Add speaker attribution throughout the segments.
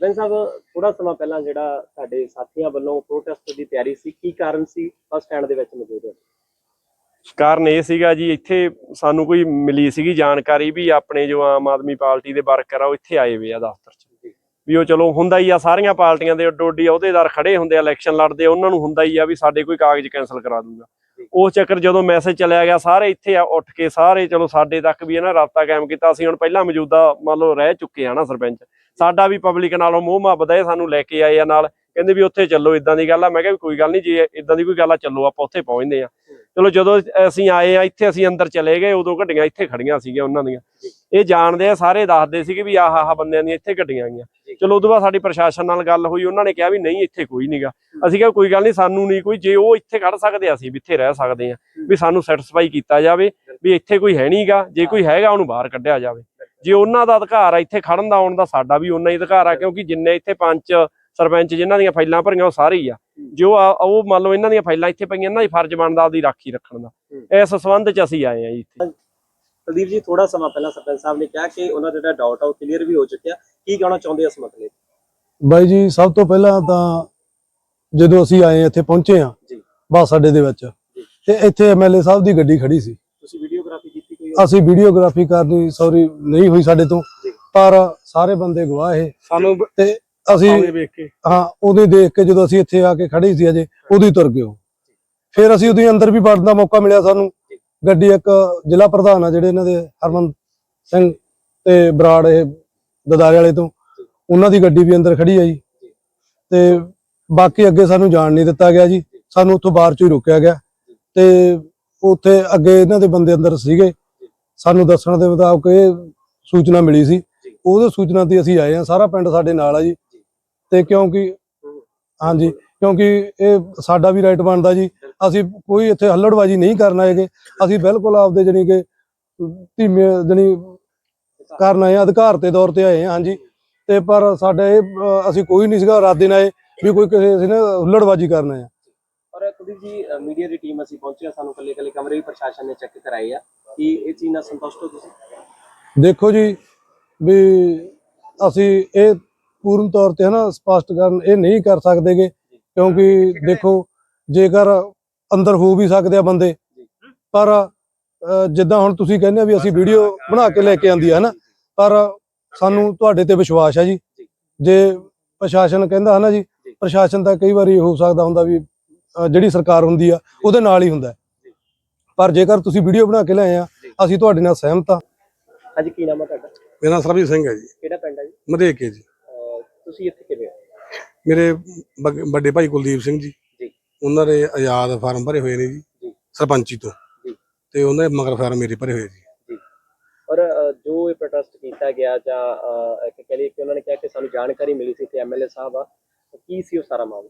Speaker 1: ਸਰਪੰਚ ਸਾਹਿਬ ਥੋੜਾ ਸਮਾਂ ਪਹਿਲਾਂ ਜਿਹੜਾ ਸਾਡੇ ਸਾਥੀਆਂ ਵੱਲੋਂ ਪ੍ਰੋਟੈਸਟ ਦੀ ਤਿਆਰੀ ਸੀ ਕੀ ਕਾਰਨ ਸੀ? ਬੱਸ ਸਟੈਂਡ ਦੇ ਵਿੱਚ ਮੌਜੂਦ ਹੈ।
Speaker 2: ਕਾਰਨ ਇਹ ਸੀਗਾ ਜੀ ਇੱਥੇ ਸਾਨੂੰ ਕੋਈ ਮਿਲੀ ਸੀਗੀ ਜਾਣਕਾਰੀ ਵੀ ਆਪਣੇ ਜੋ ਆਮ ਆਦਮੀ ਪਾਰਟੀ ਦੇ ਵਰਕਰ ਆ ਉਹ ਇੱਥੇ ਆਏ ਹੋਏ ਆ ਦਫ਼ਤਰ 'ਚ। ਵੀ ਉਹ ਚਲੋ ਹੁੰਦਾ ਹੀ ਆ ਸਾਰੀਆਂ ਪਾਰਟੀਆਂ ਦੇ ਅੱਡੋ ਅੱਡੀ ਅਹੁਦੇਦਾਰ ਖੜੇ ਹੁੰਦੇ ਆ ਇਲੈਕਸ਼ਨ ਲੜਦੇ ਆ, ਉਹਨਾਂ ਨੂੰ ਹੁੰਦਾ ਹੀ ਆ ਵੀ ਸਾਡੇ ਕੋਈ ਕਾਗਜ਼ ਕੈਨਸਲ ਕਰਾ ਦੂਗਾ। ਉਸ ਚੱਕਰ ਜਦੋਂ ਮੈਸੇਜ ਚਲਿਆ ਗਿਆ, ਸਾਰੇ ਇੱਥੇ ਆ ਉੱਠ ਕੇ, ਸਾਰੇ ਚਲੋ ਸਾਡੇ ਤੱਕ ਵੀ ਇਹਨਾਂ ਰਾਬਤਾ ਕਾਇਮ ਕੀਤਾ। ਅਸੀਂ ਹੁਣ ਪਹਿਲਾਂ ਮੌਜੂਦਾ ਮੰਨ ਲਓ ਰਹਿ ਚੁੱਕੇ ਆ ਨਾ ਸਰਪੰਚ। ਸਾਡਾ ਵੀ ਪਬਲਿਕ ਨਾਲੋਂ ਮੋਹ ਮੁਹੱਬਤ ਹੈ ਸਾਨੂੰ ਲੈ ਕੇ ਆਏ ਆ ਨਾਲ। ਕਹਿੰਦੇ ਵੀ ਉੱਥੇ ਚੱਲੋ ਇਦਾਂ ਦੀ ਗੱਲ ਆ। ਮੈਂ ਕਿਹਾ ਵੀ ਕੋਈ ਗੱਲ ਨਹੀਂ, ਜੇ ਇਦਾਂ ਦੀ ਕੋਈ ਗੱਲ ਆ, ਚੱਲੋ, ਆਪਾਂ ਉੱਥੇ ਪਹੁੰਚਦੇ ਆ। ਚਲੋ ਜਦੋਂ ਅਸੀਂ ਆਏ ਆ, ਇੱਥੇ ਅਸੀਂ ਅੰਦਰ ਚਲੇ ਗਏ, ਉਦੋਂ ਗੱਡੀਆਂ ਇੱਥੇ ਖੜੀਆਂ ਸੀਗੀਆਂ ਉਹਨਾਂ ਦੀਆਂ। ਇਹ ਜਾਣਦੇ ਆ, ਸਾਰੇ ਦੱਸਦੇ ਸੀਗੇ ਵੀ ਆਹ ਆਹ ਬੰਦਿਆਂ ਦੀਆਂ ਇੱਥੇ ਗੱਡੀਆਂ ਆਈਆਂ। ਚਲੋ, ਉਦੋਂ ਬਾਅਦ ਸਾਡੀ ਪ੍ਰਸ਼ਾਸਨ ਨਾਲ ਗੱਲ ਹੋਈ, ਉਹਨਾਂ ਨੇ ਕਿਹਾ ਵੀ ਨਹੀਂ, ਇੱਥੇ ਕੋਈ ਨਹੀਂਗਾ ਅਸੀਂ ਕਿਹਾ ਕੋਈ ਗੱਲ ਨਹੀਂ ਸਾਨੂੰ ਨਹੀਂ ਕੋਈ, ਜੇ ਉਹ ਇੱਥੇ ਖੜ ਸਕਦੇ ਅਸੀਂ ਵੀ ਇੱਥੇ ਰਹਿ ਸਕਦੇ ਆ। ਵੀ ਸਾਨੂੰ ਸੈਟੀਸਫਾਈ ਕੀਤਾ ਜਾਵੇ, ਵੀ ਇੱਥੇ ਕੋਈ ਹੈ ਨਹੀਂਗਾ ਜੇ ਕੋਈ ਹੈਗਾ, ਉਹਨੂੰ ਬਾਹਰ ਕੱਢਿਆ ਜਾਵੇ। ਜੇ ਉਹਨਾਂ ਦਾ ਅਧਿਕਾਰ ਆ ਇੱਥੇ ਖੜਨ ਦਾ, ਆਉਣ ਦਾ, ਸਾਡਾ ਵੀ ਉਹਨਾਂ ਹੀ ਅਧਿਕਾਰ ਆ, ਕਿਉਂਕਿ ਜਿੰਨੇ ਇੱਥੇ ਪੰਚ ਸਰਪੰਚ ਜਿਨ੍ਹਾਂ ਦੀਆਂ ਫਾਈਲਾਂ ਭਰੀਆਂ, ਉਹ ਸਾਰੇ ਹੀ ਆ। ਜੋ ਉਹ ਮੰਨ ਲਓ ਇਹਨਾਂ ਦੀਆਂ ਫਾਈਲਾਂ ਇੱਥੇ ਪਈਆਂ, ਇਹਨਾਂ ਦੀ ਫਰਜ਼ ਬਣਦਾ ਆਪਦੀ ਰਾਖੀ ਰੱਖਣ ਦਾ। ਇਸ ਸੰਬੰਧ ਚ ਅਸੀਂ ਆਏ ਆ ਜੀ ਇੱਥੇ।
Speaker 1: ਕੁਲਦੀਪ ਜੀ ਥੋੜਾ ਸਮਾਂ ਪਹਿਲਾਂ ਸਰਪੰਚ ਸਾਹਿਬ ਨੇ ਕਿਹਾ ਕਿ ਉਹਨਾਂ ਦਾ ਜਿਹੜਾ ਡਾਊਟ ਆ ਉਹ ਕਲੀਅਰ ਵੀ ਹੋ ਚੁੱਕਿਆ। ਕੀ ਕਹਿਣਾ ਚਾਹੁੰਦੇ ਇਸ ਮਸਲੇ ਤੇ?
Speaker 3: ਬਾਈ ਜੀ ਸਭ ਤੋਂ ਪਹਿਲਾਂ ਤਾਂ ਜਦੋਂ ਅਸੀਂ ਆਏ ਇੱਥੇ ਪਹੁੰਚੇ ਆ
Speaker 1: ਜੀ।
Speaker 3: ਬੱਸ ਅੱਡੇ ਦੇ ਵਿੱਚ। ਤੇ ਇੱਥੇ ਐਮਐਲਏ ਸਾਹਿਬ ਦੀ ਗੱਡੀ ਖੜੀ ਸੀ।
Speaker 1: ਤੁਸੀਂ ਵੀਡੀਓਗ੍ਰਾਫੀ ਕੀਤੀ ਕੋਈ?
Speaker 3: ਅਸੀਂ ਵੀਡੀਓਗ੍ਰਾਫੀ ਕਰਨੀ ਸੌਰੀ ਨਹੀਂ ਹੋਈ ਸਾਡੇ ਤੋਂ। ਪਰ ਸਾਰੇ ਬੰਦੇ ਗਵਾਹ ਇਹ।
Speaker 2: ਸਾਨੂੰ
Speaker 3: ਤੇ ਅਸੀਂ ਹਾਂ ਉਹਦੇ ਦੇਖ ਕੇ ਜਦੋਂ ਅਸੀਂ ਇੱਥੇ ਆ ਕੇ ਖੜੇ ਸੀ ਅਜੇ ਹੀ ਤੁਰ ਗਏ ਫਿਰ ਅਸੀਂ ਉਹਦੇ ਅੰਦਰ ਵੀ ਵੜਨ ਦਾ ਮੌਕਾ ਮਿਲਿਆ ਸਾਨੂੰ। ਗੱਡੀ ਇੱਕ ਜ਼ਿਲ੍ਹਾ ਪ੍ਰਧਾਨ ਆ ਜਿਹੜੇ ਇਹਨਾਂ ਦੇ, ਹਰਮਨ ਸਿੰਘ ਤੇ ਬਰਾੜ ਇਹ ਦਦਾਰੇ ਵਾਲੇ ਤੋਂ। ਉਹਨਾਂ ਦੀ ਗੱਡੀ ਵੀ ਅੰਦਰ ਖੜੀ ਆ ਜੀ। ਤੇ ਬਾਕੀ ਅੱਗੇ ਸਾਨੂੰ ਜਾਣ ਨਹੀਂ ਦਿੱਤਾ ਗਿਆ ਜੀ। ਸਾਨੂੰ ਉੱਥੋਂ ਬਾਹਰ ਚੋਂ ਹੀ ਰੋਕਿਆ ਗਿਆ। ਤੇ ਉੱਥੇ ਅੱਗੇ ਇਹਨਾਂ ਦੇ ਬੰਦੇ ਅੰਦਰ ਸੀਗੇ। ਸਾਨੂੰ ਦੱਸਣ ਦੇ ਮੁਤਾਬਕ ਇਹ ਸੂਚਨਾ ਮਿਲੀ ਸੀ। ਉਹਦੇ ਸੂਚਨਾ ਤੇ ਅਸੀਂ ਆਏ ਆ ਸਾਰਾ ਪਿੰਡ ਸਾਡੇ ਨਾਲ ਆ ਜੀ। ਤੇ ਕਿਉਂਕਿ, ਹਾਂਜੀ, ਕਿਉਂਕਿ ਇਹ ਸਾਡਾ ਵੀ ਰਾਈਟ ਬਣਦਾ ਜੀ। ਅਸੀਂ ਕੋਈ ਇੱਥੇ ਹੱਲੜਬਾਜੀ ਨਹੀਂ ਕਰਨ ਆਏਗੇ ਅਸੀਂ ਬਿਲਕੁਲ ਆਪਦੇ ਜਣੀ ਕਿ ਧੀਮੇ ਜਣੀ ਕਰਨ ਆਏ ਅਧਿਕਾਰ ਤੇ ਦੌਰ ਤੇ ਆਏ ਹਾਂਜੀ। ਤੇ ਪਰ ਸਾਡੇ ਅਸੀਂ ਕੋਈ ਨਹੀਂ ਸੀਗਾ ਇਰਾਦੇ ਨਾਲ ਵੀ ਕੋਈ ਕਿਸੇ ਅਸੀਂ ਨਾ ਹੁੱਲੜਬਾਜੀ ਕਰਨ ਆਏ ਹਾਂ।
Speaker 1: ਔਰ ਕੁਲਦੀਪ ਜੀ ਮੀਡੀਆ ਦੀ ਟੀਮ ਅਸੀਂ ਪਹੁੰਚੇ ਹਾਂ, ਸਾਨੂੰ ਕੱਲੇ ਕੱਲੇ ਕਮਰੇ ਵੀ ਪ੍ਰਸ਼ਾਸਨ ਨੇ ਚੈੱਕ ਕਰਾਏ ਆ। ਕੀ ਇਹ ਚੀਜ਼ ਨਾਲ ਸੰਤੁਸ਼ਟ ਹੋ ਤੁਸੀਂ?
Speaker 3: ਦੇਖੋ ਜੀ ਵੀ ਅਸੀਂ ਇਹ ਪੂਰਨ ਤੌਰ ਤੇ ਹਨਾ ਸਪਸ਼ਟ ਕਰਨ ਇਹ ਨਹੀਂ ਕਰ ਸਕਦੇਗੇ ਕਿਉਂਕਿ ਦੇਖੋ ਜੇਕਰ ਅੰਦਰ ਹੋ ਵੀ ਸਕਦੇ ਆ ਬੰਦੇ। ਪਰ ਜਿੱਦਾਂ ਹੁਣ ਤੁਸੀਂ ਕਹਿੰਦੇ ਆ ਵੀ ਅਸੀਂ ਵੀਡੀਓ ਬਣਾ ਕੇ ਲੈ ਕੇ ਆਂਦੀ ਆ ਹਨਾ? ਪਰ ਸਾਨੂੰ ਤੁਹਾਡੇ ਤੇ ਵਿਸ਼ਵਾਸ ਹੈ ਜੀ। ਜੇ। ਪ੍ਰਸ਼ਾਸਨ ਕਹਿੰਦਾ ਹਨਾ ਜੀ? ਪ੍ਰਸ਼ਾਸਨ ਤਾਂ ਕਈ ਵਾਰੀ ਹੋ ਸਕਦਾ ਹੁੰਦਾ ਵੀ ਜਿਹੜੀ ਸਰਕਾਰ ਹੁੰਦੀ ਆ ਉਹਦੇ ਨਾਲ ਹੀ ਹੁੰਦਾ। ਪਰ ਜੇਕਰ ਤੁਸੀਂ ਵੀਡੀਓ ਬਣਾ ਕੇ ਲਿਆਏ ਆ ਅਸੀਂ ਤੁਹਾਡੇ ਨਾਲ ਸਹਿਮਤ ਆ।
Speaker 1: ਹਾਂਜੀ ਕੀ ਨਾਮ ਹੈ ਤੁਹਾਡਾ?
Speaker 4: ਮੇਰਾ ਨਾਮ ਸਰਬਜੀਤ ਸਿੰਘ ਹੈ ਜੀ।
Speaker 1: ਕਿਹੜਾ ਪਿੰਡ ਹੈ ਜੀ?
Speaker 4: ਮਧੇਕੇ ਜੀ।
Speaker 1: ਤੁਸੀਂ ਇੱਥੇ ਕਿਵੇਂ
Speaker 4: ਮੇਰੇ ਵੱਡੇ ਭਾਈ ਕੁਲਦੀਪ ਸਿੰਘ ਜੀ। ਉਹਨਾਂ ਦੇ ਆਜ਼ਾਦ ਫਾਰਮ ਭਰੇ ਹੋਏ ਨੇ ਜੀ। ਸਰਪੰਚੀ ਤੋਂ। ਤੇ ਉਹਨਾਂ ਦੇ ਮਗਰ ਫਾਰਮ ਮੇਰੇ ਭਰੇ ਹੋਏ ਜੀ
Speaker 1: ਔਰ ਜੋ ਇਹ ਪ੍ਰੋਟੈਸਟ ਕੀਤਾ ਗਿਆ ਜਾਂ ਇੱਕ ਕਹ ਲਈਏ ਕਿ ਉਹਨਾਂ ਨੇ ਕਿਹਾ ਕਿ ਸਾਨੂੰ ਜਾਣਕਾਰੀ ਮਿਲੀ ਸੀ ਕਿ ਐਮਐਲਏ ਸਾਹਿਬ ਆ ਕੀ ਸੀ ਉਹ ਸਾਰਾ ਮਾਮਲਾ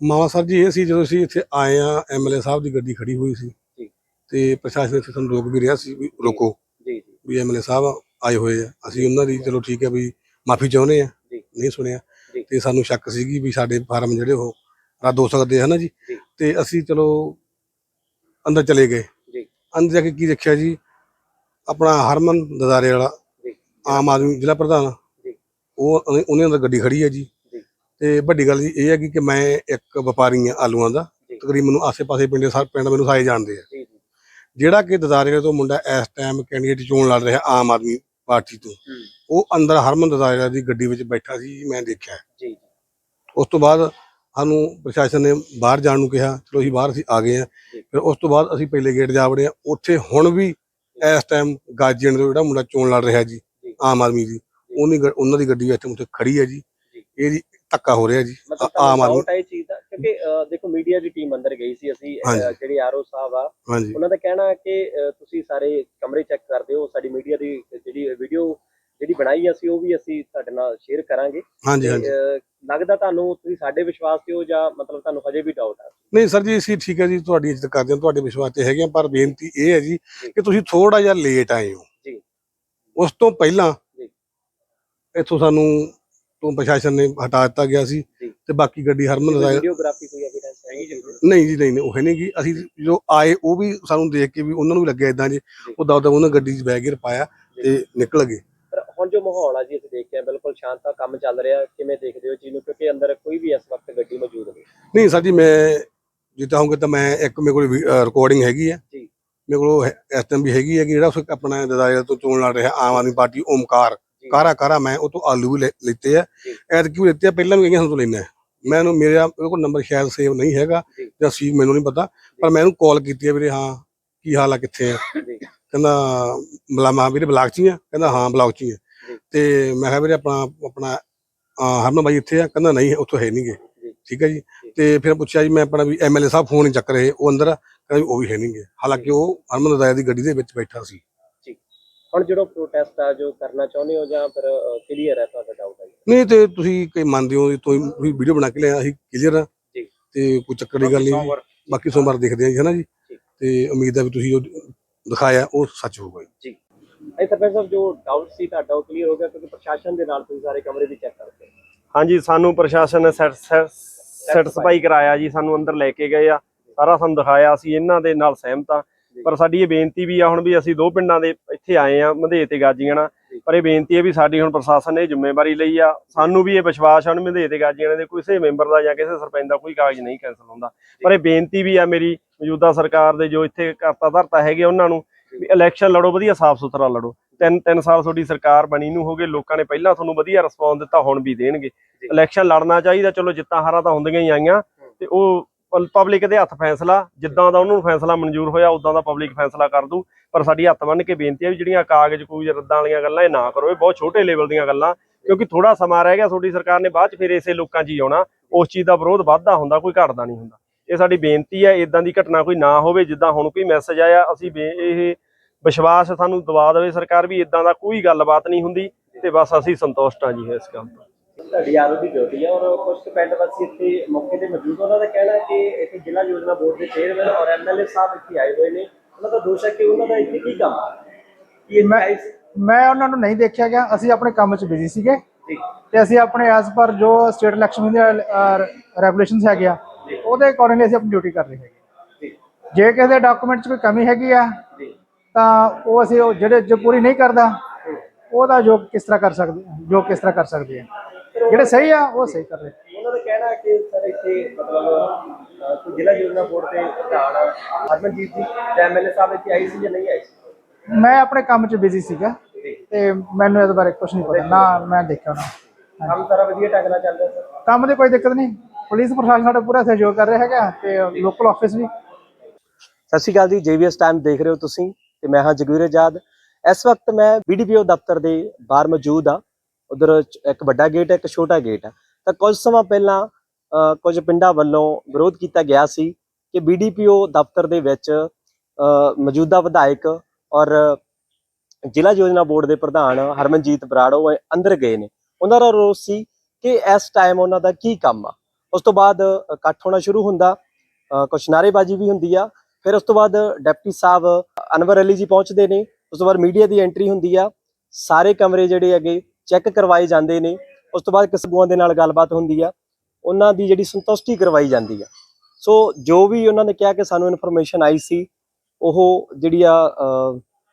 Speaker 4: ਮਾਵਾ ਸਾਹਿਬ ਜੀ ਇਹ ਸੀ ਜਦੋਂ ਅਸੀਂ ਇੱਥੇ ਆਏ ਆ ਐਮਐਲਏ ਸਾਹਿਬ ਦੀ ਗੱਡੀ ਖੜੀ ਹੋਈ ਸੀ
Speaker 1: ਜੀ।
Speaker 4: ਤੇ ਪ੍ਰਸ਼ਾਸਨ ਇੱਥੇ ਸਾਨੂੰ ਰੋਕ ਵੀ ਰਿਹਾ ਸੀ ਵੀ ਰੋਕੋ
Speaker 1: ਜੀ ਜੀ
Speaker 4: ਵੀ ਐਮਐਲਏ ਸਾਹਿਬ ਆਏ ਹੋਏ ਆ ਅਸੀਂ ਉਹਨਾਂ ਦੀ ਚਲੋ ਠੀਕ ਹੈ ਵੀ ਮਾਫੀ ਚਾਹੁੰਦੇ ਆ
Speaker 1: ਜੀ।
Speaker 4: ਨਹੀਂ ਸੁਣਿਆ
Speaker 1: ਜੀ।
Speaker 4: ਤੇ ਸਾਨੂੰ ਸ਼ੱਕ ਸੀਗੀ ਵੀ ਸਾਡੇ ਫਾਰਮ ਜਿਹੜੇ ਉਹ ਰੱਦ ਹੋ ਸਕਦੇ ਹਨਾ ਜੀ। ਤੇ ਅਸੀਂ ਚਲੋ ਅੰਦਰ ਚਲੇ ਗਏ
Speaker 1: ਜੀ।
Speaker 4: ਅੰਦਰ ਜਾ ਕੇ ਕੀ ਦੇਖਿਆ ਜੀ ਆਪਣਾ ਹਰਮਨ ਦਦਾਰੇ ਵਾਲਾ। ਆਮ ਆਦਮੀ ਜ਼ਿਲ੍ਹਾ ਪ੍ਰਧਾਨ। ਉਹ ਉਹਨੇ- ਅੰਦਰ ਗੱਡੀ ਖੜੀ ਹੈ ਜੀ। ਤੇ ਵੱਡੀ ਗੱਲ ਜੀ ਇਹ ਹੈ ਕਿ ਮੈਂ ਇੱਕ ਵਪਾਰੀ ਆ ਆਲੂਆਂ ਦਾ। ਤਕਰੀਬਨ ਮੈਨੂੰ ਆਸੇ-ਪਾਸੇ ਪਿੰਡ ਸਾਰੇ ਪਿੰਡ ਮੈਨੂੰ ਸਾਰੇ ਜਾਣਦੇ ਆ ਜਿਹੜਾ ਕਿ ਦਦਾਰੇ ਤੋਂ ਮੁੰਡਾ ਇਸ ਟਾਈਮ ਕੈਂਡੀਡੇਟ ਚੋਣ ਲੜ ਰਿਹਾ ਆਮ ਆਦਮੀ ਪਾਰਟੀ ਤੋਂ
Speaker 1: ਹੂੰ।
Speaker 4: ਉਹ ਅੰਦਰ ਹਰਮਨ ਦਦਾਰੇ ਦੀ ਗੱਡੀ ਵਿੱਚ ਬੈਠਾ ਸੀ ਮੈਂ ਦੇਖਿਆ
Speaker 1: ਜੀ
Speaker 4: ਉਸ ਤੋਂ ਬਾਅਦ ਸਾਨੂੰ ਪ੍ਰਸ਼ਾਸਨ ਨੇ ਬਾਹਰ ਜਾਣ ਨੂੰ ਕਿਹਾ ਚਲੋ ਅਸੀਂ ਬਾਹਰ ਅਸੀਂ ਆ ਗਏ ਆ
Speaker 1: ਜੀ।
Speaker 4: ਫਿਰ ਉਸ ਤੋਂ ਬਾਅਦ ਅਸੀਂ ਪਹਿਲੇ ਗੇਟ ਜਾ ਵੜੇ ਆ ਉੱਥੇ ਹੁਣ ਵੀ ਇਸ ਟਾਈਮ ਗਾਜੀਆਂ ਤੋਂ ਜਿਹੜਾ ਮੁੰਡਾ ਚੋਣ ਲੜ ਰਿਹਾ ਜੀ
Speaker 1: ਜੀ।
Speaker 4: ਆਮ ਆਦਮੀ ਦੀ ਉਹਨੀ ਉਹਨਾਂ ਦੀ ਗੱਡੀ ਇੱਥੇ ਉੱਥੇ ਖੜੀ ਹੈ ਜੀ
Speaker 1: ਜੀ।
Speaker 4: ਇਹ ਜੀ ਧੱਕਾ ਹੋ ਰਿਹਾ ਜੀ ਆਮ ਆਦਮੀ
Speaker 1: ਇਹ ਚੀਜ਼ ਦਾ ਕਿਉਂਕਿ ਦੇਖੋ ਮੀਡੀਆ ਦੀ ਟੀਮ ਅੰਦਰ ਗਈ ਸੀ ਅਸੀਂ। ਜਿਹੜੇ ਆਰਓ ਸਾਹਿਬ ਆ ਉਹਨਾਂ ਦਾ ਕਹਿਣਾ ਕਿ ਤੁਸੀਂ ਸਾਰੇ ਕਮਰੇ ਚੈੱਕ ਕਰਦੇ ਹੋ ਸਾਡੀ ਮੀਡੀਆ ਦੀ ਜਿਹੜੀ ਵੀਡੀਓ ਜਿਹੜੀ ਬਣਾਈ ਅਸੀਂ ਉਹ ਵੀ ਅਸੀਂ ਤੁਹਾਡੇ ਨਾਲ ਸ਼ੇਅਰ ਕਰਾਂਗੇ।
Speaker 4: ਹਾਂਜੀ ਹਾਂਜੀ।
Speaker 1: ਲੱਗਦਾ ਤੁਹਾਨੂੰ ਤੁਸੀਂ ਸਾਡੇ ਵਿਸ਼ਵਾਸ ਤੇ ਹੋ ਜਾਂ ਮਤਲਬ ਤੁਹਾਨੂੰ ਹਜੇ ਵੀ ਡਾਊਟ ਆ?
Speaker 4: ਨਹੀਂ ਸਰ ਜੀ ਅਸੀਂ ਠੀਕ ਹੈ ਜੀ ਤੁਹਾਡੀ ਇੱਜ਼ਤ ਕਰਦੇ ਹਾਂ ਤੁਹਾਡੇ ਵਿਸ਼ਵਾਸ ਤੇ ਹੈਗੇ ਹਾਂ ਪਰ ਬੇਨਤੀ ਇਹ ਹੈ ਜੀ ਕਿ ਤੁਸੀਂ ਥੋੜਾ ਜਿਹਾ ਲੇਟ ਆਏ ਹੋ।
Speaker 1: ਜੀ।
Speaker 4: ਉਸ ਤੋਂ ਪਹਿਲਾਂ
Speaker 1: ਜੀ।
Speaker 4: ਇੱਥੋਂ ਸਾਨੂੰ ਤੋਂ ਪ੍ਰਸ਼ਾਸਨ ਨੇ ਹਟਾ ਦਿੱਤਾ ਗਿਆ ਸੀ। ਤੇ ਬਾਕੀ ਗੱਡੀ ਹਰਮਨ ਦਾ
Speaker 1: ਵੀਡੀਓਗ੍ਰਾਫੀ ਕੋਈ ਐਵੀਡੈਂਸ ਹੈਗੀ ਜੀ।
Speaker 4: ਨਹੀਂ ਜੀ ਨਹੀਂ ਨਹੀਂ ਉਹ ਹੈ ਨਹੀਂ ਕਿ ਅਸੀਂ ਜੋ ਆਏ ਉਹ ਵੀ ਸਾਨੂੰ ਦੇਖ ਕੇ ਵੀ ਉਹਨਾਂ ਨੂੰ ਵੀ ਲੱਗਿਆ ਇਦਾਂ ਜੀ ਉਹ ਦਬ ਦਬ ਉਹਨਾਂ ਗੱਡੀ 'ਚ ਬੈਗ ਗਿਰ ਪਾਇਆ ਤੇ ਨਿਕਲ ਗਏ।
Speaker 1: ਮਾਹੌਲ ਆ ਜੀ ਅਸੀਂ ਦੇਖਿਆ ਬਿਲਕੁਲ ਸ਼ਾਂਤ ਆ ਕੰਮ ਚੱਲ ਰਿਹਾ ਕਿਵੇਂ ਦੇਖਦੇ ਹੋ ਚੀਜ਼ ਨੂੰ ਕਿਉਂਕਿ ਅੰਦਰ ਕੋਈ ਵੀ ਇਸ ਵਕਤ ਗੱਡੀ ਮੌਜੂਦ ਨਹੀਂ
Speaker 4: ਨਹੀਂ ਸਰ ਜੀ ਮੈਂ ਜੇ ਚਾਹੂੰਗਾ ਤਾਂ ਮੈਂ ਇੱਕ ਮੇਰੇ ਕੋਲ ਰਿਕਾਰਡਿੰਗ ਹੈਗੀ ਹੈ
Speaker 1: ਜੀ।
Speaker 4: ਮੇਰੇ ਕੋਲ ਇਸ ਟਾਈਮ ਵੀ ਹੈਗੀ ਹੈ ਕਿ ਜਿਹੜਾ ਉਸ ਆਪਣਾ ਦਜ਼ਾਇਰ ਤੋਂ ਚੋਣ ਲੜ ਰਿਹਾ ਆਮ ਆਦਮੀ ਪਾਰਟੀ ਓਮਕਾਰ
Speaker 1: ਜੀ।
Speaker 4: ਕਾਰਾ ਕਾਰਾ ਮੈਂ ਉਹ ਤੋਂ ਆਲੂ ਵੀ ਲਿੱਤੇ ਆ
Speaker 1: ਜੀ।
Speaker 4: ਐਤ ਕਿਉਂ ਲਿੱਤੇ ਆ ਪਹਿਲਾਂ ਵੀ ਗਈਆਂ ਸਾਨੂੰ ਤੋਂ ਲੈਣਾ ਮੈਨੂੰ ਮੇਰਾ ਮੇਰੇ ਕੋਲ ਨੰਬਰ ਸ਼ਾਇਦ ਸੇਵ ਨਹੀਂ ਹੈਗਾ
Speaker 1: ਜੀ।
Speaker 4: ਜਾਂ ਸੀ ਮੈਨੂੰ ਨਹੀਂ ਪਤਾ ਪਰ ਮੈਂ ਇਹਨੂੰ ਕਾਲ ਕੀਤੀ ਹੈ ਵੀਰੇ ਹਾਂ ਕੀ ਹਾਲ ਆ ਕਿੱਥੇ ਆ
Speaker 1: ਜੀ
Speaker 4: ਕਹਿੰਦਾ ਬਲਾਮਾ ਵੀਰੇ ਬਲਾਕ ਚ ਹੀ ਆ ਕਹਿੰਦਾ ਹਾਂ ਬਲਾਕ ਚ ਹੀ ਆ
Speaker 1: ਜੀ।
Speaker 4: ਤੇ ਮੈਂ ਕਿਹਾ ਵੀਰੇ ਆਪਣਾ ਆਪਣਾ ਹਰਮਨ ਬਾਈ ਇੱਥੇ ਆ ਕਹਿੰਦਾ ਨਹੀਂ ਉੱਥੋਂ ਹੈ ਨਹੀਂਗੇ। ਠੀਕ ਹੈ ਜੀ। ਤੇ ਫਿਰ ਪੁੱਛਿਆ ਜੀ ਮੈਂ ਆਪਣਾ ਵੀ ਐਮਐਲਏ ਸਾਹਿਬ ਫੋਨ ਨਹੀਂ ਚੱਕ ਰਹੇ ਉਹ ਅੰਦਰ ਆ ਕਹਿੰਦਾ ਵੀ ਉਹ ਵੀ ਹੈ ਨਹੀਂਗੇ ਹਾਲਾਂਕਿ ਉਹ ਹਰਮਨ ਦਾਇਆ ਦੀ ਗੱਡੀ ਦੇ ਵਿੱਚ ਬੈਠਾ ਸੀ।
Speaker 1: ਹੁਣ ਜਿਹੜਾ ਪ੍ਰੋਟੈਸਟ ਆ ਜੋ ਕਰਨਾ ਚਾਹੁੰਦੇ ਹੋ ਜਾਂ ਫਿਰ ਕਲੀਅਰ ਹੈ ਤੁਹਾਡਾ ਡਾਊਟ ਹੈ?
Speaker 4: ਨਹੀਂ ਤੇ ਤੁਸੀਂ ਕਈ ਮੰਨਦੇ ਹੋ ਤੁਸੀਂ ਵੀਡੀਓ ਬਣਾ ਕੇ ਲਿਆ ਅਸੀਂ ਕਲੀਅਰ ਆ।
Speaker 1: ਜੀ।
Speaker 4: ਤੇ ਕੋਈ ਚੱਕਰ ਦੀ ਗੱਲ ਨਹੀਂ ਬਾਕੀ ਸੋਮਵਾਰ ਦੇਖਦੇ ਆ ਜੀ ਹੈ ਨਾ ਜੀ। ਤੇ ਉਮੀਦ ਹੈ ਵੀ ਤੁਸੀਂ ਜੋ ਦਿਖਾਇਆ ਉਹ ਸੱਚ ਹੋਊਗਾ ਜੀ।
Speaker 1: ਇਹ ਸਰਪੰਚ ਸਾਹਿਬ ਜੋ ਡਾਊਟ ਸੀ ਤੁਹਾਡਾ ਉਹ ਕਲੀਅਰ ਹੋ ਗਿਆ ਕਿਉਂਕਿ ਪ੍ਰਸ਼ਾਸਨ ਦੇ ਨਾਲ ਤੁਸੀਂ ਸਾਰੇ ਕਮਰੇ ਵੀ ਚੈੱਕ ਕਰਦੇ। ਹੋ।
Speaker 2: ਹਾਂਜੀ ਸਾਨੂੰ ਪ੍ਰਸ਼ਾਸਨ ਨੇ ਸੈਟੀਸਫਾਈ ਕਰਾਇਆ ਜੀ ਸਾਨੂੰ ਅੰਦਰ ਲੈ ਕੇ ਗਏ ਆ। ਸਾਰਾ ਸਾਨੂੰ ਦਿਖਾਇਆ ਅਸੀਂ ਇਹਨਾਂ ਦੇ ਨਾਲ ਸਹਿਮਤ ਆ। ਪਰ ਸਾਡੀ ਇਹ ਬੇਨਤੀ ਵੀ ਆ ਹੁਣ ਵੀ ਅਸੀਂ ਦੋ ਪਿੰਡਾਂ ਦੇ ਇੱਥੇ ਆਏ ਆ ਮਧੇ ਤੇ ਗਾਜੀਆਣਾ ਪਰ ਇਹ ਬੇਨਤੀ ਹੈ ਵੀ ਸਾਡੀ ਹੁਣ ਪ੍ਰਸ਼ਾਸਨ ਨੇ ਜ਼ਿੰਮੇਵਾਰੀ ਲਈ ਆ। ਸਾਨੂੰ ਵੀ ਇਹ ਵਿਸ਼ਵਾਸ ਆ ਹੁਣ ਮਧੇ ਤੇ ਗਾਜੀਆਣਾ ਦੇ ਕਿਸੇ ਮੈਂਬਰ ਦਾ ਜਾਂ ਕਿਸੇ ਸਰਪੰਚ ਦਾ ਕੋਈ ਕਾਗਜ਼ ਨਹੀਂ ਕੈਂਸਲ ਹੁੰਦਾ। ਪਰ ਇਹ ਬੇਨਤੀ ਵੀ ਆ ਮੇਰੀ ਮੌਜੂਦਾ ਸਰਕਾਰ ਦੇ ਜੋ ਇੱਥੇ ਕਰਤਾ ਧਰਤਾ ਹੈਗੇ ਉਹਨਾਂ ਨੂੰ ਇਲੈਕਸ਼ਨ ਲੜੋ ਵਧੀਆ ਸਾਫ਼ ਸੁਥਰਾ ਲੜੋ। ਤਿੰਨ ਤਿੰਨ ਸਾਲ ਤੁਹਾਡੀ ਸਰਕਾਰ ਬਣੀ ਨੂੰ ਹੋ ਗਏ ਲੋਕਾਂ ਨੇ ਪਹਿਲਾਂ ਤੁਹਾਨੂੰ ਵਧੀਆ ਰਿਸਪੌਂਸ ਦਿੱਤਾ ਹੁਣ ਵੀ ਦੇਣਗੇ। ਇਲੈਕਸ਼ਨ ਲੜਨਾ ਚਾਹੀਦਾ ਚਲੋ ਜਿੱਤਾਂ ਹਾਰਾਂ ਤਾਂ ਹੁੰਦੀਆਂ ਹੀ ਆਈਆਂ ਤੇ ਉਹ ਪਬਲਿਕ ਦੇ ਹੱਥ ਫੈਸਲਾ ਜਿੱਦਾਂ ਦਾ ਉਹਨੂੰ ਫੈਸਲਾ ਮਨਜ਼ੂਰ ਹੋਇਆ ਉਦਾਂ ਦਾ ਪਬਲਿਕ ਫੈਸਲਾ ਕਰ ਦੂ। ਪਰ ਸਾਡੀ ਹੱਥ ਬੰਨ ਕੇ ਬੇਨਤੀ ਹੈ ਵੀ ਜਿਹੜੀਆਂ ਕਾਗਜ਼ ਕੂਜ ਰੱਦਾਂ ਵਾਲੀਆਂ ਗੱਲਾਂ ਇਹ ਨਾ ਕਰੋ ਇਹ ਬਹੁਤ ਛੋਟੇ ਲੈਵਲ ਦੀਆਂ ਗੱਲਾਂ ਕਿਉਂਕਿ ਥੋੜਾ ਸਮਾਂ ਰਹਿ ਗਿਆ ਤੁਹਾਡੀ ਸਰਕਾਰ ਨੇ ਬਾਅਦ ਚ ਫਿਰ ਇਸੇ ਲੋਕਾਂ 'ਚ ਹੀ ਆਉਣਾ। ਉਸ ਚੀਜ਼ ਦਾ ਵਿਰੋਧ ਵੱਧਦਾ ਹੁੰਦਾ ਕੋਈ ਘਟਦਾ ਨਹੀਂ ਹੁੰਦਾ। ਇਹ ਸਾਡੀ ਬੇਨਤੀ ਹੈ ਇਦਾਂ ਦੀ ਘਟਨਾ ਕੋਈ ਨਾ ਹੋਵੇ ਜਿੱਦਾਂ ਹੁਣ ਕੋਈ ਮੈਸੇਜ ਆਇਆ ਅਸੀਂ ਇਹ ਵਿਸ਼ਵਾਸ ਸਾਨੂੰ ਦਵਾ ਦੇਵੇ ਸਰਕਾਰ ਵੀ ਇਦਾਂ ਦਾ ਕੋਈ ਗੱਲਬਾਤ ਨਹੀਂ ਹੁੰਦੀ ਤੇ ਬਸ ਅਸੀਂ ਸੰਤੁਸ਼ਟ ਹਾਂ ਜੀ ਇਸ ਗੱਲ ਤੋਂ।
Speaker 1: ਤੁਹਾਡੀ ਆਰਓ ਦੀ ਡਿਊਟੀ ਹੈ ਔਰ ਕੁਝ ਕੁ ਪਿੰਡ ਵਾਸੀ ਇੱਥੇ ਮੌਕੇ ਤੇ ਮੌਜੂਦ ਉਹਨਾਂ ਦਾ ਕਹਿਣਾ ਹੈ ਕਿ ਇੱਥੇ ਜ਼ਿਲ੍ਹਾ ਯੋਜਨਾ ਬੋਰਡ ਦੇ ਚੇਅਰਮੈਨ ਔਰ ਐਮਐਲਏ ਸਾਹਿਬ ਇੱਥੇ ਆਏ ਹੋਏ ਨੇ। ਉਹਨਾਂ ਦਾ ਦੋਸ਼ ਹੈ ਕਿ ਉਹਨਾਂ ਦਾ ਇੱਥੇ ਕੀ ਕੰਮ ਹੈ ਕਿ
Speaker 5: ਮੈਂ ਉਹਨਾਂ ਨੂੰ ਨਹੀਂ ਦੇਖਿਆ ਗਿਆ। ਅਸੀਂ ਆਪਣੇ ਕੰਮ 'ਚ ਬਿਜ਼ੀ ਸੀਗੇ ਤੇ ਅਸੀਂ ਆਪਣੇ ਐਸ ਪਰ ਜੋ ਸਟੇਟ ਇਲੈਕਸ਼ਨ ਦੇ ਰੈਗੂਲੇਸ਼ਨਸ ਹੈਗੇ ਆ ਉਹਦੇ ਅਕੋਰਡਿੰਗਲੀ ਅਸੀਂ ਆਪਣੀ ਡਿਊਟੀ ਕਰ ਰਹੇ ਹੈਗੇ।
Speaker 1: ਜੀ।
Speaker 5: ਕਿਸੇ ਦੇ ਡਾਕੂਮੈਂਟ 'ਚ ਕੋਈ ਕਮੀ ਹੈਗੀ ਆ ਤਾਂ ਉਹ ਅਸੀਂ ਉਹ ਜਿਹੜੇ ਜੋ ਪੂਰੀ ਨਹੀਂ ਕਰਦਾ ਉਹਦਾ ਜੋ ਕਿਸ ਤਰ੍ਹਾਂ ਕਰ ਸਕਦੇ ਜੋ ਕਿਸ ਤਰ੍ਹਾਂ ਕਰ ਸਕਦੇ ਆ। ਜਿਹੜੇ ਸਹੀ ਆ ਉਹ ਸਹੀ ਕਰ ਰਹੇ।
Speaker 1: ਉਹਨਾਂ ਦਾ ਕਹਿਣਾ ਹੈ ਕਿ ਸਰ ਇੱਥੇ ਮਤਲਬ ਜ਼ਿਲ੍ਹਾ ਯੋਜਨਾ ਬੋਰਡ ਦੇ ਪ੍ਰਧਾਨ ਹਰਮਨਜੀਤ ਜੀ ਜਾਂ ਐਮਐਲਏ ਸਾਹਿਬ ਇੱਥੇ ਆਏ ਸੀ ਜਾਂ ਨਹੀਂ ਆਏ ਸੀ?
Speaker 5: ਮੈਂ ਆਪਣੇ ਕੰਮ 'ਚ ਬਿਜ਼ੀ ਸੀਗਾ ਤੇ ਮੈਨੂੰ ਇਹਦੇ ਬਾਰੇ ਕੁਝ ਨਹੀਂ ਪਤਾ। ਨਾ ਮੈਂ ਦੇਖਿਆ ਨਾ।
Speaker 1: ਕੰਮ ਸਾਰਾ ਵਧੀਆ ਢੰਗ ਨਾਲ ਚੱਲ ਰਿਹਾ ਸਰ?
Speaker 5: ਕੰਮ ਦੀ ਕੋਈ ਦਿੱਕਤ ਨਹੀਂ। ਪੁਲਿਸ ਪ੍ਰਸ਼ਾਸਨ ਸਾਡਾ ਪੂਰਾ ਸਹਿਯੋਗ ਕਰ ਰਿਹਾ ਹੈਗਾ ਤੇ ਲੋਕਲ ਆਫਿਸ ਵੀ।
Speaker 1: ਸਤਿ ਸ਼੍ਰੀ ਅਕਾਲ ਜੀ ਜੇਵੀਐਸ ਟਾਈਮ ਦੇਖ ਰਹੇ ਹੋ ਤੁਸੀਂ ਤੇ ਮੈਂ ਹਾਂ ਜਗਵੀਰ ਆਜ਼ਾਦ। ਇਸ ਵਕਤ ਮੈਂ ਬੀਡੀਪੀਓ ਦਫ਼ਤਰ ਦੇ ਬਾਹਰ ਮੌਜੂਦ ਆ ਉਧਰ ਇੱਕ ਵੱਡਾ ਗੇਟ ਹੈ, ਇੱਕ ਛੋਟਾ ਗੇਟ ਹੈ। ਤਾਂ ਕੁਝ ਸਮਾਂ ਪਹਿਲਾਂ ਕੁਝ ਪਿੰਡਾਂ ਵੱਲੋਂ ਵਿਰੋਧ ਕੀਤਾ ਗਿਆ ਸੀ ਕਿ ਬੀਡੀਪੀਓ ਦਫ਼ਤਰ ਦੇ ਵਿੱਚ ਮੌਜੂਦਾ ਵਿਧਾਇਕ ਔਰ ਜ਼ਿਲ੍ਹਾ ਯੋਜਨਾ ਬੋਰਡ ਦੇ ਪ੍ਰਧਾਨ ਹਰਮਨਜੀਤ ਬਰਾੜ ਉਹ ਅੰਦਰ ਗਏ ਨੇ। ਉਹਨਾਂ ਦਾ ਰੋਸ ਸੀ ਕਿ ਇਸ ਟਾਈਮ ਉਹਨਾਂ ਦਾ ਕੀ ਕੰਮ ਆ। ਉਸ ਤੋਂ ਬਾਅਦ ਇਕੱਠ ਹੋਣਾ ਸ਼ੁਰੂ ਹੁੰਦਾ। ਕੁਛ ਨਾਅਰੇਬਾਜ਼ੀ ਵੀ ਹੁੰਦੀ ਆ। ਫਿਰ ਉਸ ਤੋਂ ਬਾਅਦ ਡਿਪਟੀ ਸਾਹਿਬ ਅਨਵਰ ਅਲੀ ਜੀ ਪਹੁੰਚਦੇ ਨੇ। ਉਸ ਤੋਂ ਬਾਅਦ ਮੀਡੀਆ ਦੀ ਐਂਟਰੀ ਹੁੰਦੀ ਆ। ਸਾਰੇ ਕਮਰੇ ਜਿਹੜੇ ਹੈਗੇ, ਚੈੱਕ ਕਰਵਾਏ ਜਾਂਦੇ ਨੇ। ਉਸ ਤੋਂ ਬਾਅਦ ਕਿਸਬੂਆਂ ਦੇ ਨਾਲ ਗੱਲਬਾਤ ਹੁੰਦੀ ਆ। ਉਹਨਾਂ ਦੀ ਜਿਹੜੀ ਸੰਤੁਸ਼ਟੀ ਕਰਵਾਈ ਜਾਂਦੀ ਆ। ਸੋ, ਜੋ ਵੀ ਉਹਨਾਂ ਨੇ ਕਿਹਾ ਕਿ ਸਾਨੂੰ ਇਨਫੋਰਮੇਸ਼ਨ ਆਈ ਸੀ, ਉਹ ਜਿਹੜੀ ਆ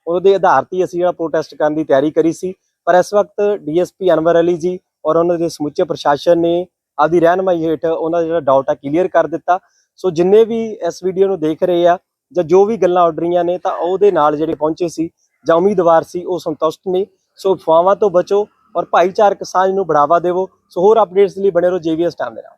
Speaker 1: ਉਹਦੇ ਆਧਾਰ ਤੇ ਅਸੀਂ ਜਿਹੜਾ ਪ੍ਰੋਟੈਸਟ ਕਰਨ ਦੀ ਤਿਆਰੀ ਕਰੀ ਸੀ। ਪਰ ਇਸ ਵਕਤ ਡੀਐਸਪੀ ਅਨਵਰ ਅਲੀ ਜੀ ਔਰ ਉਹਨਾਂ ਦੇ ਸਮੁੱਚੇ ਪ੍ਰਸ਼ਾਸਨ ਨੇ ਆਪਦੀ ਰਹਿਨਮਾਈ ਹੇਠ ਉਹਨਾਂ ਦਾ ਜਿਹੜਾ ਡਾਊਟ ਆ ਕਲੀਅਰ ਕਰ ਦਿੱਤਾ। ਸੋ ਜਿੰਨੇ ਵੀ ਇਸ ਵੀਡੀਓ ਨੂੰ ਦੇਖ ਰਹੇ ਆ ਜਾਂ ਜੋ ਵੀ ਗੱਲਾਂ ਉੱਡ ਰਹੀਆਂ ਨੇ, ਤਾਂ ਉਹਦੇ ਨਾਲ ਜਿਹੜੇ ਪਹੁੰਚੇ ਸੀ ਜਾਂ ਉਮੀਦਵਾਰ ਸੀ, ਉਹ ਸੰਤੁਸ਼ਟ ਨੇ। ਸੋ ਅਫਵਾਹਾਂ ਤੋਂ ਬਚੋ ਔਰ ਭਾਈਚਾਰਕ ਸਾਂਝ ਨੂੰ ਬੜਾਵਾ ਦੇਵੋ। ਸੋ ਹੋਰ ਅਪਡੇਟਸ ਲਈ ਬਣੇ ਰਹੋ ਜੀਵੀਐਸ ਟਾਈਮ ਦੇ ਨਾਲ।